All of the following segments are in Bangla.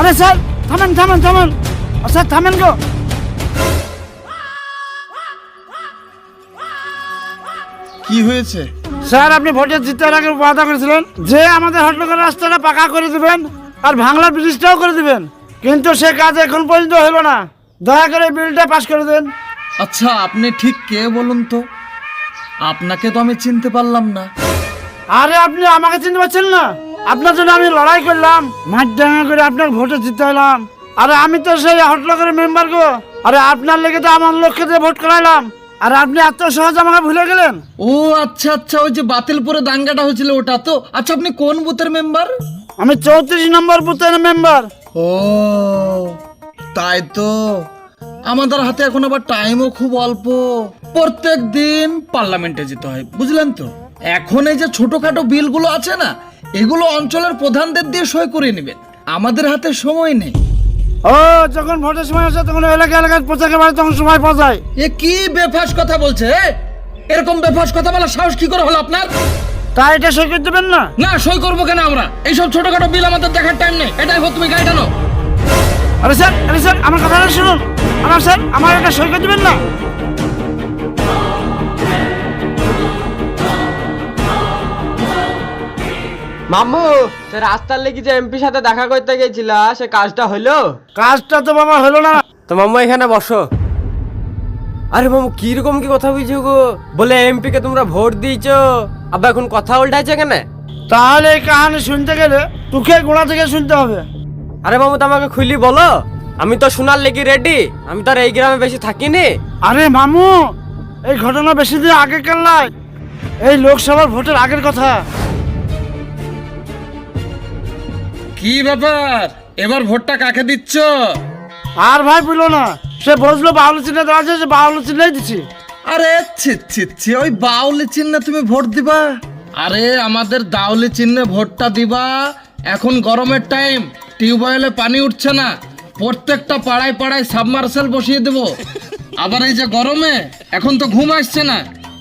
আরে স্যার থামেন থামেন থামেন। স্যার থামেন গো। কি হয়েছে? স্যার আপনি ভোটে জিতার আগে ওয়াদা করেছিলেন যে আমাদের হটলকের রাস্তাটা পাকা করে দিবেন আর ভাঙলার ব্রিজটাও করে দিবেন। কিন্তু সে কাজ এখন পর্যন্ত হলো না। দয়া করে বিলটা পাস করে দেন। আচ্ছা আপনি ঠিক কে বলুন তো? আপনাকে তো আমি চিনতে পারলাম না। আরে আপনি আমাকে চিনতে পারছেন না? আপনার জন্য আমি লড়াই করলাম। মাঠ ডাঙা করে আপনার ভোটে জিতে এলাম। আরে আমি তো সেই হটলকের মেম্বার গো। আরে আপনার লেগে তো আমার লক্ষ্যে দিয়ে ভোট করাইলাম। আর আপনি এত সহজ আমাকে ভুলে গেলেন? ও আচ্ছা আচ্ছা ওই যে বাতিলপুরে দাঙ্গাটা হয়েছিল ওটা তো। আচ্ছা আপনি কোন বুথের মেম্বার আমি চৌত্রিশ নম্বর বুথের মেম্বার ও তাই তো। আমাদের হাতে এখন আবার টাইমও খুব অল্প। প্রত্যেক দিন পার্লামেন্টে যেতে হয় বুঝলেন তো? এখন এই যে ছোটখাটো বিলগুলো আছে না এগুলো অঞ্চলের প্রধানদের দিয়ে সই করে নেবেন। আমাদের হাতে সময় নেই। ও যখন ভোটের সময় আসে তখন এলাকা এলাকায় পোশাকে বাড়ি তখন সময় পাওয়া যায় এ কি বেফাস কথা বলছে এ? এরকম বেফাস কথা বলার সাহস কি করে হলো আপনার? তাই এটা সই করে দেবেন না? না সই করব কেন আমরা? এইসব ছোটখাটো বিল আমাদের দেখার টাইম নেই। এটাই হোক তুমি গাড়ি টানো আরে স্যার আরে স্যার আমার কথাটা শুনুন। আমার স্যার আমার এটা সই করে দেবেন না? মাম্মু সে রাস্তার লেগে যে এমপির সাথে দেখা করতে গেছিলা সে কাজটা হইল? কাজটা তো মামা হলো না। তো মামু এখানে বসো। আরে মামু কীরকম কি কথা বলছো গো? বলে এমপি কে তোমরা ভোট দিয়েছ আবার এখন কথা উল্টাইছে কেন? তাহলে এই কাহানি শুনতে গেলে তোকে গোড়া থেকে শুনতে হবে। আরে মামু তোমাকে খুলি বলো। আমি তো শোনার লেগে রেডি আমি তো আর এই গ্রামে বেশি থাকিনি। আরে মামু এই ঘটনা বেশি দিন আগে নয়। এই লোকসভার ভোটের আগের কথা। কি ব্যাপার? এবার ভোটটা কাকে দিচ্ছ? আর ভাই বলল না সে বুঝলো বাউল চিহ্নে দেওয়া আছে যে বাউল চিহ্নেই দিচ্ছি আরে ছি ছি ছি ওই বাউলি চিহ্নে তুমি ভোট দিবা? আরে আমাদের দাউলি চিহ্নে ভোটটা দিবা এখন গরমের টাইম টিউবওয়েলে পানি উঠছে না প্রত্যেকটা পাড়ায় পাড়ায় সাবমার্সেল বসিয়ে দেবো। আবার এই যে গরমে এখন তো ঘুম আসছে না।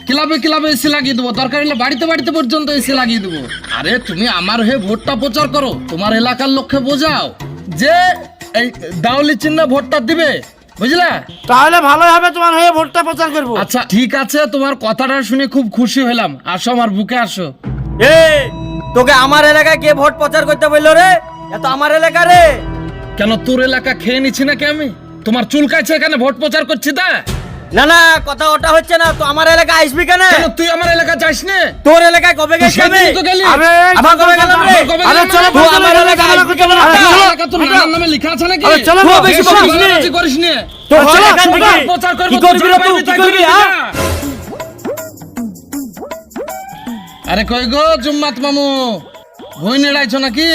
ক্লাবে ক্লাবে এসি লাগিয়ে দেবো। দরকার হলে বাড়িতে বাড়িতে পর্যন্ত এসি লাগিয়ে দেবো। আরে তুমি আমার হয়ে ভোটটা প্রচার করো। তোমার এলাকার লক্ষ্যে বোঝাও যে এই দাউলি চিহ্ন ভোটটা দিবে। বুঝলা? তাহলে ভালো হবে তোমার হয়ে ভোটটা প্রচার করব। আচ্ছা ঠিক আছে তোমার কথাটা শুনে খুব খুশি হলাম। আসো আমার বুকে আসো। এ তোকে আমার এলাকায় কে ভোট প্রচার করতে বলল রে? এত আমার এলাকা রে। কেন তোর এলাকা খেয়ে নিচ্ছি নাকি আমি? তোমার চুলকাছে এখানে ভোট প্রচার করছি তা? না না কথা ওটা হচ্ছে না তো আমার এলাকায় আসবি কেন? তুই আমার এলাকা যাস না? তোর এলাকায় কবে আমি আরে আবার কবে গেলাম রে? আরে চলো না? আমার এলাকায় ঝামেলা করতে হবে না। আরে আরে তোর এলাকা তোর নামে লেখা আছে নাকি? আরে চলো, খুব বেশি বেশি করিস নে। বাড়াবাড়ি করিস নে। তো চলো, এখান থেকে প্রচার করব কি করবি রে তুই? কি করবি হ্যাঁ? আরে কই গো জুম্মাত মামু? ভুই নিড়াইছো নাকি?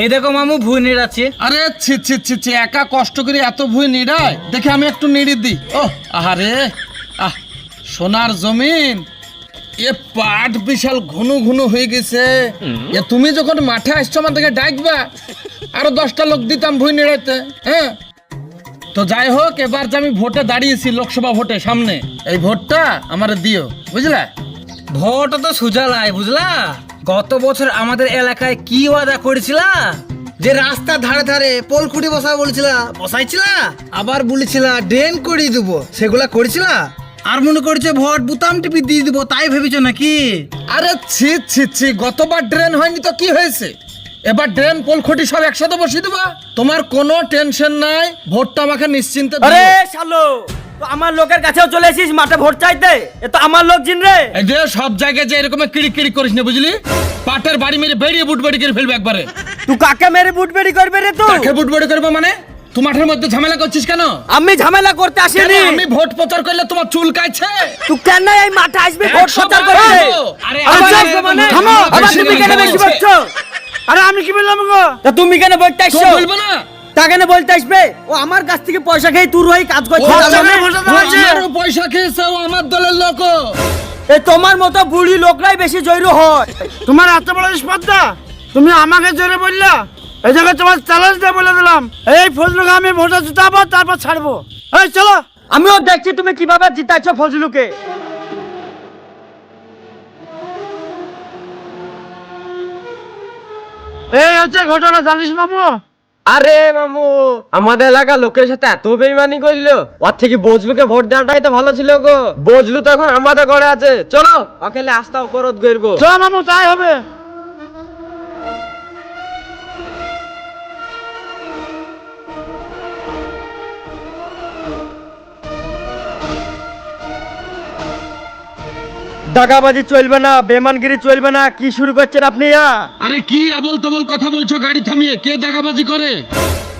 এই দেখো মামু, ভুই নিড়াচ্ছি আরে ছি ছি ছি ছি, একা কষ্ট করে এত ভুই নিড়ায়? দেখে আমি একটু নিড়ি দিই। ও আহারে, আহ, সোনার জমিন। এ পাট বিশাল ঘন ঘন হয়ে গেছে। এ তুমি যখন মাঠে আসছো আমার দিকে ডাকবা, আরও দশটা লোক দিতাম ভুই নিড়াইতে হ্যাঁ? তো যাই হোক, এবার যে আমি ভোটে দাঁড়িয়েছি লোকসভা ভোটে সামনে, এই ভোটটা আমার দিও, বুঝলা? ভোট তো সোজা লাই বুঝলা? গত বছর আমাদের এলাকায় কি ওয়াদা করেছিলা? যে রাস্তার ধারে ধারে পোলখুটি বসা বলেছিলা বসাইছিলা আবার বলেছিলা ড্রেন করে দিব সেগুলা করেছিলা? আর মনে করছে ভোট বুতাম টিপি দিয়ে দিব তাই ভেবেছো নাকি? আরে ছি ছি ছি গতবার ড্রেন হয়নি তো কি হয়েছে? এবার ড্রেন পোলখটি সব একসাথে বসিয়ে দেবা। তোমার কোনো টেনশন নাই ভোটটা আমাকে নিশ্চিন্তে। আরে শালো! তো আমার লোকের কাছেও চলে এসিস মাঠে ভোট চাইতে? এ তো আমার লোক জিন রে। এই যে সব জায়গায় যে এরকম কিড়ি কিড়ি করিস না বুঝলি? পাটের বাড়ি মেরে বেরিয়ে বুট বাড়ি করে ফেলবে একবারে। তুই কাকে মেরে বুট বেরি করবে রে তুই কাকে বুট বাড়ি করবে মানে? তুই মাঠের মধ্যে ঝামেলা করছিস কেন? আমি ঝামেলা করতে আসিনি। আমি ভোট প্রচার করলে তোমার চুল কাইছে? তুই কেন এই মাঠে আসবি ভোট প্রচার করতে? আরে মানে থামো, আবার তুমি কেন বেশি বলছো আরে আমি কি বললাম গো? তা তুমি কেন বলতে তো আসছো বলব না? তা কেন বলতে আসবে? ও আমার কাছ থেকে পয়সা খেয়ে তুই হয়ে কাজ করছে। তার মানে? পয়সা খেয়েছে ও আমার দলের লোক। এ তোমার মতো বুড়ি লোকরাই বেশি জৈর হয়। তোমার এত বড় স্পর্ধা। তুমি আমাকে জোরে বললা। এই জায়গায় তোমার চ্যালেঞ্জ দিয়ে বলে দিলাম। এই ফজলুকে আমি ভোটে জিতাবো তারপর ছাড়বো। এই চলো। আমিও দেখছি তুমি কীভাবে জিতাইছো ফজলুকে। এই হচ্ছে ঘটনা জানিস মামু? আরে মামু, আমাদের এলাকার লোকের সাথে এত বেইমানি করল। ওর থেকে বজলুকে ভোট দেওয়াটাই তো ভালো ছিল গো। বজলু তো এখন আমাদের ঘরে আছে। চলো ওখানে আস্তা উপরত করব চলো মামু তাই হবে। দাগাবাজি চলবে না বেমানগিরি চলবে না কি শুরু করছেন আপনি আরে কি আবল তবল কথা বলছো গাড়ি থামিয়ে? কে দেখাবাজি করে?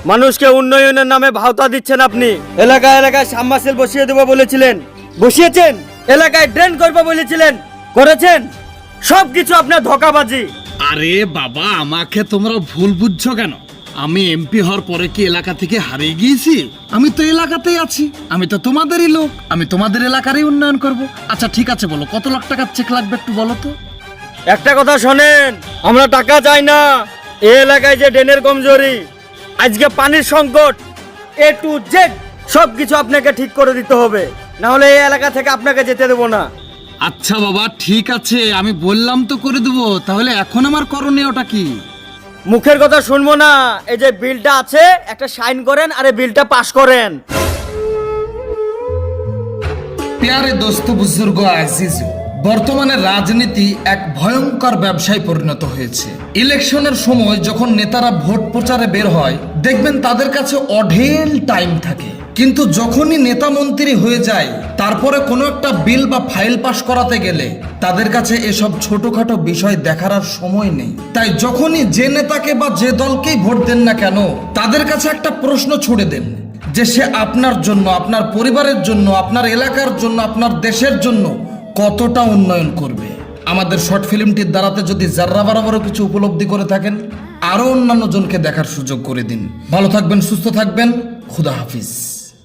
মানুষকে উন্নয়নের নামে ভাওতা দিচ্ছেন আপনি। এলাকায় এলাকায় সাম্বাসেল বসিয়ে দেবো বলেছিলেন। বসিয়েছেন? এলাকায় ড্রেন করব বলেছিলেন। করেছেন? সব কিছু আপনার ধোকাবাজি। আরে বাবা আমাকে তোমরা ভুল বুঝছ কেন? আমি এমপি হওয়ার পরে কি এলাকা থেকে হারিয়ে গিয়েছি? আমি তো এলাকাতেই আছি। আমি তো তোমাদেরই লোক। আমি তোমাদের এলাকারই উন্নয়ন করব। আচ্ছা ঠিক আছে বলো কত লাখ টাকার চেক লাগবে একটু বলো তো? একটা কথা শোনেন আমরা টাকা চাই না। এই এলাকায় যে ড্রেনের কমজোরি আজকে পানির সংকট এ টু জেড সব কিছু আপনাকে ঠিক করে দিতে হবে। না হলে এই এলাকা থেকে আপনাকে যেতে দেবো না। আচ্ছা বাবা ঠিক আছে আমি বললাম তো করে দেবো। তাহলে এখন আমার করণীয়টা কি? মুখের কথা শুনব না। এই যে বিলটা আছে, একটা সাইন করেন আর এই বিলটা পাস করেন। প্যারে দোস্ত বুজুর্গ আজিজ, বর্তমানে রাজনীতি এক ভয়ঙ্কর ব্যবসায় পরিণত হয়েছে। ইলেকশনের সময় যখন নেতারা ভোট প্রচারে বের হয়, দেখবেন তাদের কাছে অঢেল টাইম থাকে। কিন্তু যখনই নেতা মন্ত্রী হয়ে যায়, তারপরে কোনো একটা বিল বা ফাইল পাশ করাতে গেলে তাদের কাছে এসব ছোটখাটো বিষয় দেখার আর সময় নেই। তাই যখনই যে নেতাকে বা যে দলকেই ভোট দেন না কেন, তাদের কাছে একটা প্রশ্ন ছুড়ে দেন যে সে আপনার জন্য, আপনার পরিবারের জন্য, আপনার এলাকার জন্য, আপনার দেশের জন্য কতটা উন্নয়ন করবে। আমাদের শর্ট ফিল্মটির দ্বারাতে যদি জাররা বরাবরও কিছু উপলব্ধি করে থাকেন, আরও অন্যান্য জনকে দেখার সুযোগ করে দিন। ভালো থাকবেন, সুস্থ থাকবেন, খুদা হাফিজ।